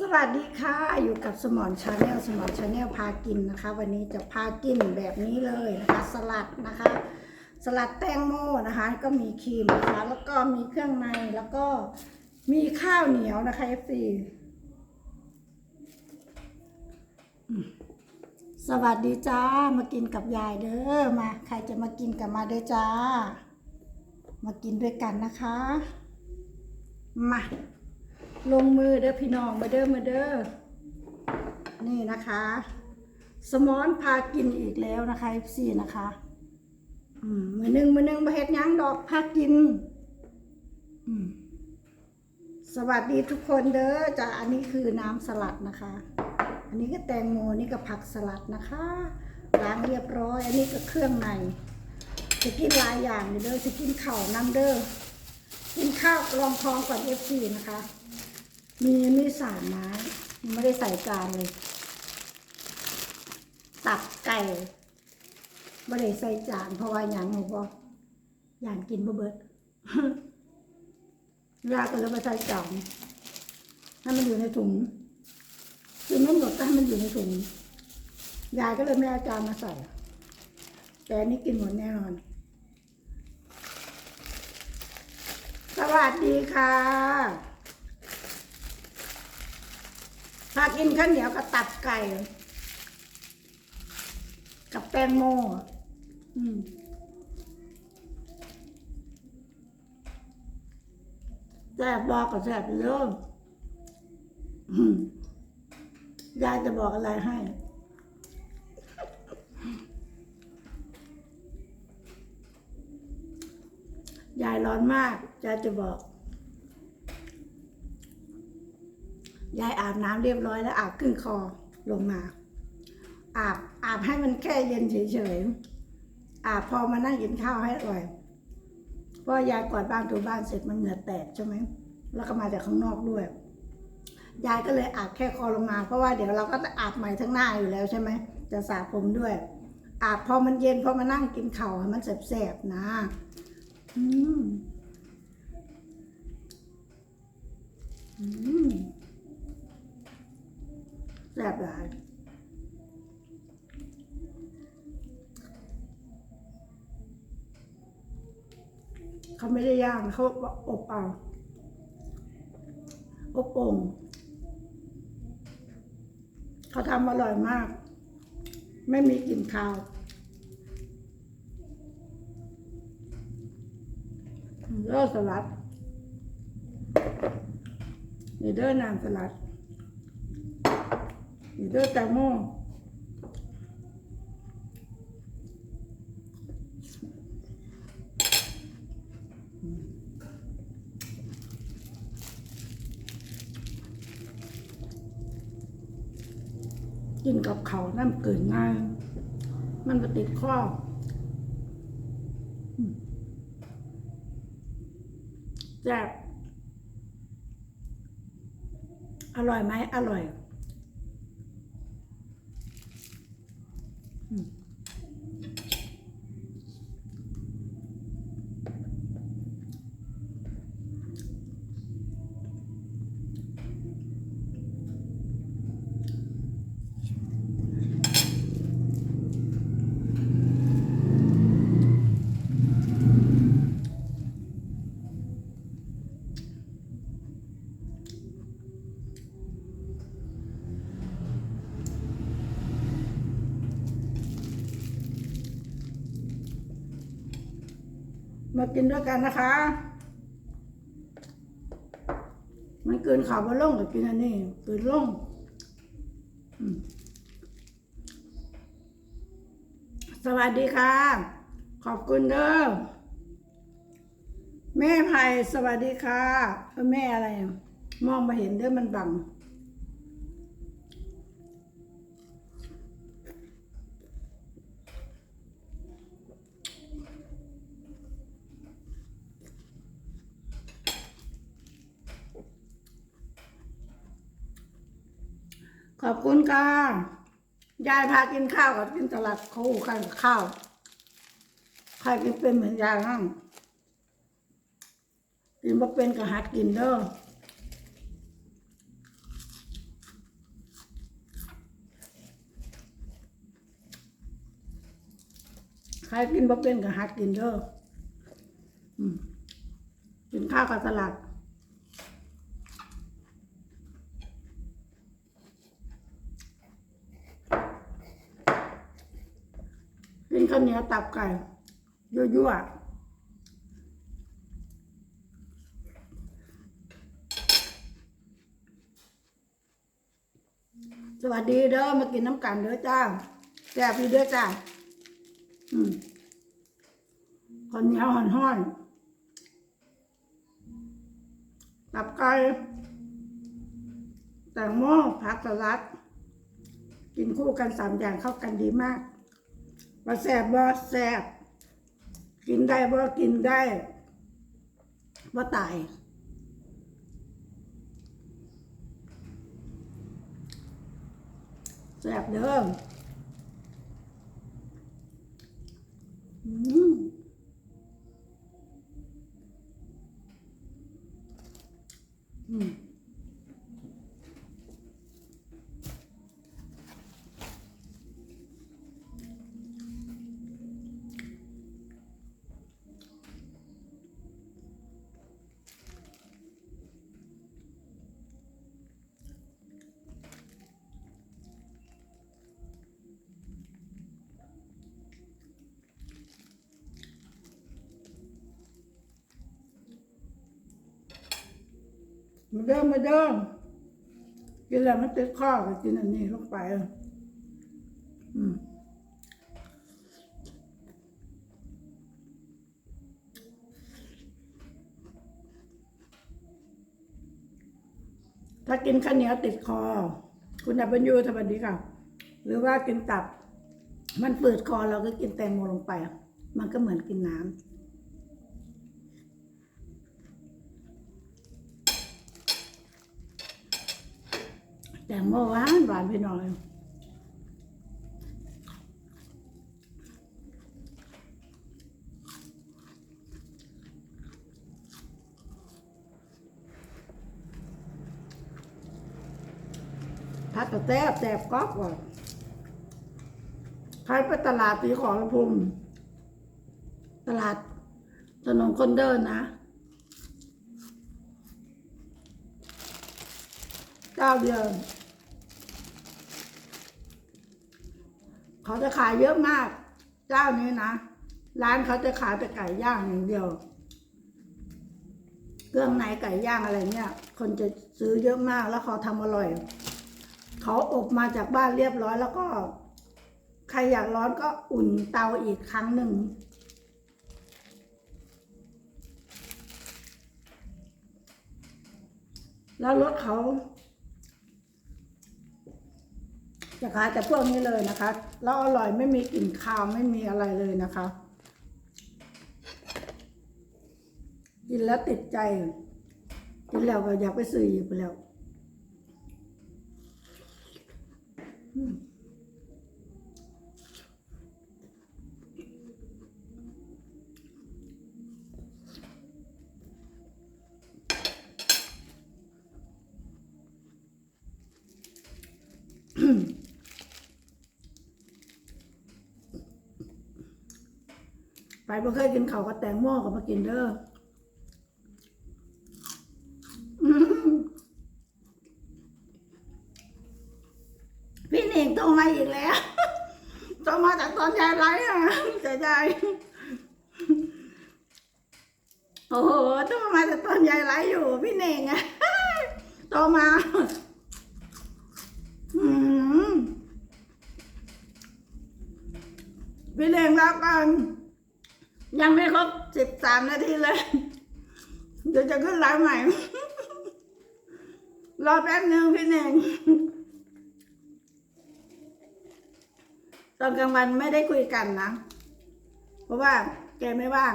สวัสดีค่ะ อยู่กับสมอนชาแนลสมอนชาแนลพากินนะคะ วันนี้จะพากินแบบนี้เลยนะคะ สลัดนะคะ สลัดแตงโมนะคะ ก็มีครีมนะคะ แล้วก็มีเครื่องในแล้วก็มีข้าวเหนียวนะคะ FC สวัสดีจ้ามากินกับยายเด้อมา ใครจะมากินกับมาเด้อจ้า มากินด้วยกันนะคะ มา ลงมือเด้อพี่น้องมาเด้อมาเด้อนี่นะคะ สมอนพากินอีกแล้วนะคะ FC นะคะมือหนึ่งมือหนึ่งมาเฮ็ดยังดอกพากินสวัสดีทุกคนเด้อจ้ะอันนี้คือน้ำสลัดนะคะ อันนี้ก็แตงโมนี่ก็ผักสลัดนะคะล้างเรียบร้อย อันนี้ก็เครื่องในจะกินหลายอย่างเด้อจะกินข้าน้ำเด้อกินข้าวรองท้องก่อน FC นะคะ มีมีสามไม้ยังไม่ได้ใส่จานเลย ตับไก่ไม่ได้ใส่จานเพราะว่าอย่างหนูบอกอย่างกินบ่เบิดยาก็เลยมาใส่จานให้มันอยู่ในถุงคือไม่หมดก็ให้มันอยู่ในถุงยายก็เลยไม่เอาจานมาใส่แต่นนี้กินหมดแน่นอน สวัสดีค่ะ พากินข้าวเหนียวกับตับไก่ กับแตงโมอืมแซ่บบอกกับแซ่บเริ่มยายจะบอกอะไรให้ ยายร้อนมาก ยายจะบอก ยายอาบน้ำเรียบร้อยแล้วอาบขึ้นคอลงมา อาบอาบให้มันแค่เย็นเฉยๆอาบพอมานั่งกินข้าวให้อร่อยเพราะยายกวาดบ้านถูบ้านเสร็จมันเหงื่อแตกใช่ไหมแล้วก็มาจากข้างนอกด้วยยายก็เลยอาบแค่คอลงมา เพราะว่าเดี๋ยวเราก็จะอาบใหม่ทั้งหน้าอยู่แล้วใช่ไหมจะสระผมด้วย อาบพอมันเย็นพอมานั่งกินข้าวให้มันแสบๆนะอืมอืม แซ่บหลายเขาไม่ได้ย่างเขาอบเอาอบโอ่งเขาทำอร่อยมาก ไม่มีกลิ่นคาวเลือสลัดนี่เด้อน้ำสลัด นี่เด้อแตงโมกินกับเขาน้ำเกินง่าย มันจะติดข้ออืมแซ่บอร่อยไหมอร่อย ม กินด้วยกันนะคะ มันเกินข่าวว่าล่งกับกินอันนี้เกินล่งอืมสวัสดีค่ะ ขอบคุณเด้อแม่ไผ่สวัสดีค่ะแม่อะไร มองมาเห็นเด้อมันบัง ขอบคุณค่ะยายพากินข้าวกับกินตลาดเขาหูกันกับข้าวใครกินเป็นเหมือนยายห้างกินบ่เป็นกับหัดกินเด้อใครกินบ่เป็นกับหัดกินเด้อกินข้าวกับสลัด ข้าวเหนียวตับไก่ยั่วๆสวัสดีเด้อมากินน้ำกันเด้อจ้าแซ่บพี่เด้อจ้าอืมคนเหนียวห่อนห้อนตับไก่แตงโมผักสลัด กินคู่กันสามอย่างเข้ากันดีมาก ว่าแซบบ่แซบกินได้บ่กินได้บ่ตายแซบเด้ออืม มาเด้อมาเด้อกินแล้วมันติดข้อก็กินอันนี้ลงไปอืมถ้ากินข้าวเหนียวติดคอ คุณดับเบิลยูสวัสดีค่ะ หรือว่ากินตับ มันเปิดคอเราก็กินแตงโมลงไป มันก็เหมือนกินน้ำ แตงโมหวานหวานไปหน่อยพัดกระแทบแสบก๊อกว่ะใครไปตลาดตีของละพุมตลาดถนนคนเดินนะ เจ้าเดียวเขาจะขายเยอะมาก เจ้านี้นะ ร้านเขาจะขายแต่ไก่ย่างอย่างเดียว เครื่องในไก่ย่างอะไรเนี่ย คนจะซื้อเยอะมากแล้วเขาทำอร่อย เขาอบมาจากบ้านเรียบร้อยแล้วก็ ใครอยากร้อนก็อุ่นเตาอีกครั้งหนึ่งแล้วรถเขา นะขายแต่พวกนี้เลยนะคะแล้วอร่อยไม่มีกลิ่นคาวไม่มีอะไรเลยนะคะ กินแล้วติดใจกินแล้วก็อยากไปซื้ออีกไปแล้ว อืม ไปบ่เคยกินข้าวกับแตงโมก็มากินเด้อพี่หนิงโทรมาอีกแล้วโทรมาจากตอนยายไลฟ์อะเสียใจโอ้โหโทรมาจากตอนยายไลฟ์อยู่ พี่หนิงอะโทรมาพี่เล้งรับกัน ยังไม่ครบสิบสามนาทีเลย เดี๋ยวจะขึ้นไลฟ์ใหม่ รอแป๊บนึงพี่เน่งตอนกลางวันไม่ได้คุยกันนะ เพราะว่าแกไม่ว่าง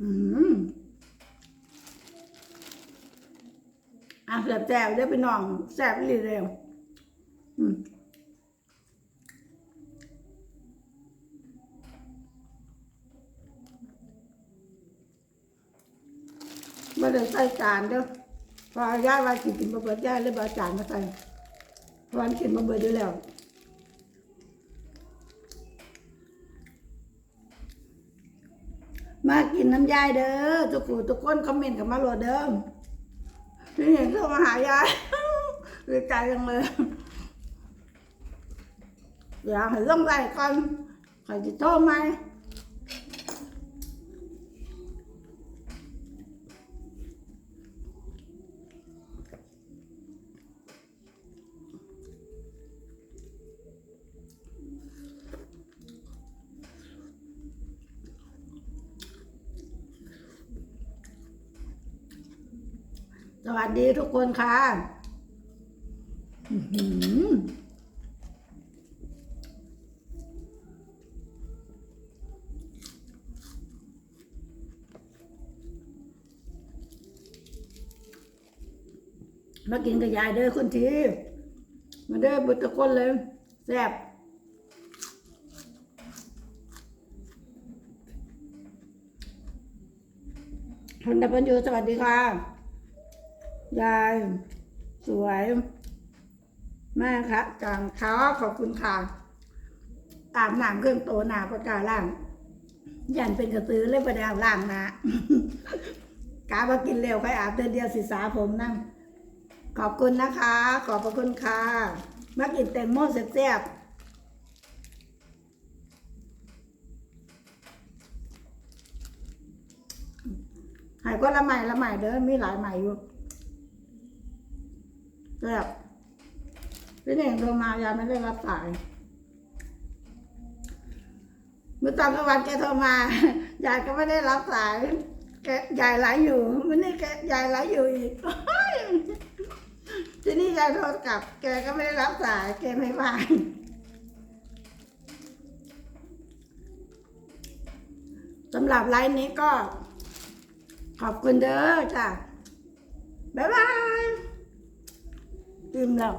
อืม อะแสบแสบได้ไปน้องแสบรีเร็วอืมไม่ได้ใส่จานเด้อพอย่าว่ากินกินมาเบิดย่าเลยบาจานมาใส่พราะวันกินมาเบิดอยู่แล้วมากินน้ำยายเด้อทุกคนทุกคนคอมเมนต์กับมาโหลดเด้อ พี่เห็นเข้ามาหายายดีใจจังเลยอยากให้ลงไลน์ก่อนใครจะโทรไหม ส วัสดีทุกคนค่ะมากินกับยายเด้อคุณทีมาเด้อบุตรคนเลยแซ่บคุณดับเบิลยูสวัสดีค่ะ ยาย สวยแม่ค่ะจังเขาขอบคุณค่ะอาบน้ำเครื่องโตหนาประกาล่างยันเป็นกระตือเลยประดี๋ยวล่างนะกามากินเร็วค่อาบเดือนเดียวสิสาผมนั่ง ขอบคุณนะคะ ขอบพระคุณค่ะมากินแตงโมแซ่บหายก็ละใหม่ละใหม่เด้อมีหลายใหม่อยู่ แบบพี่เน่งโทรมายายไม่ได้รับสายเมื่อตอนกลางวันแกโทรมายายก็ไม่ได้รับสายแกยายไลฟ์อยู่วันนี้แกยายไลฟ์อยู่อีกทีนี้ยายโทรกลับ แกก็ไม่ได้รับสาย แกไม่ว่างสำหรับไลฟ์นี้ก็ ขอบคุณเด้อจ้ะบ๊ายบาย อิ่มแล้ว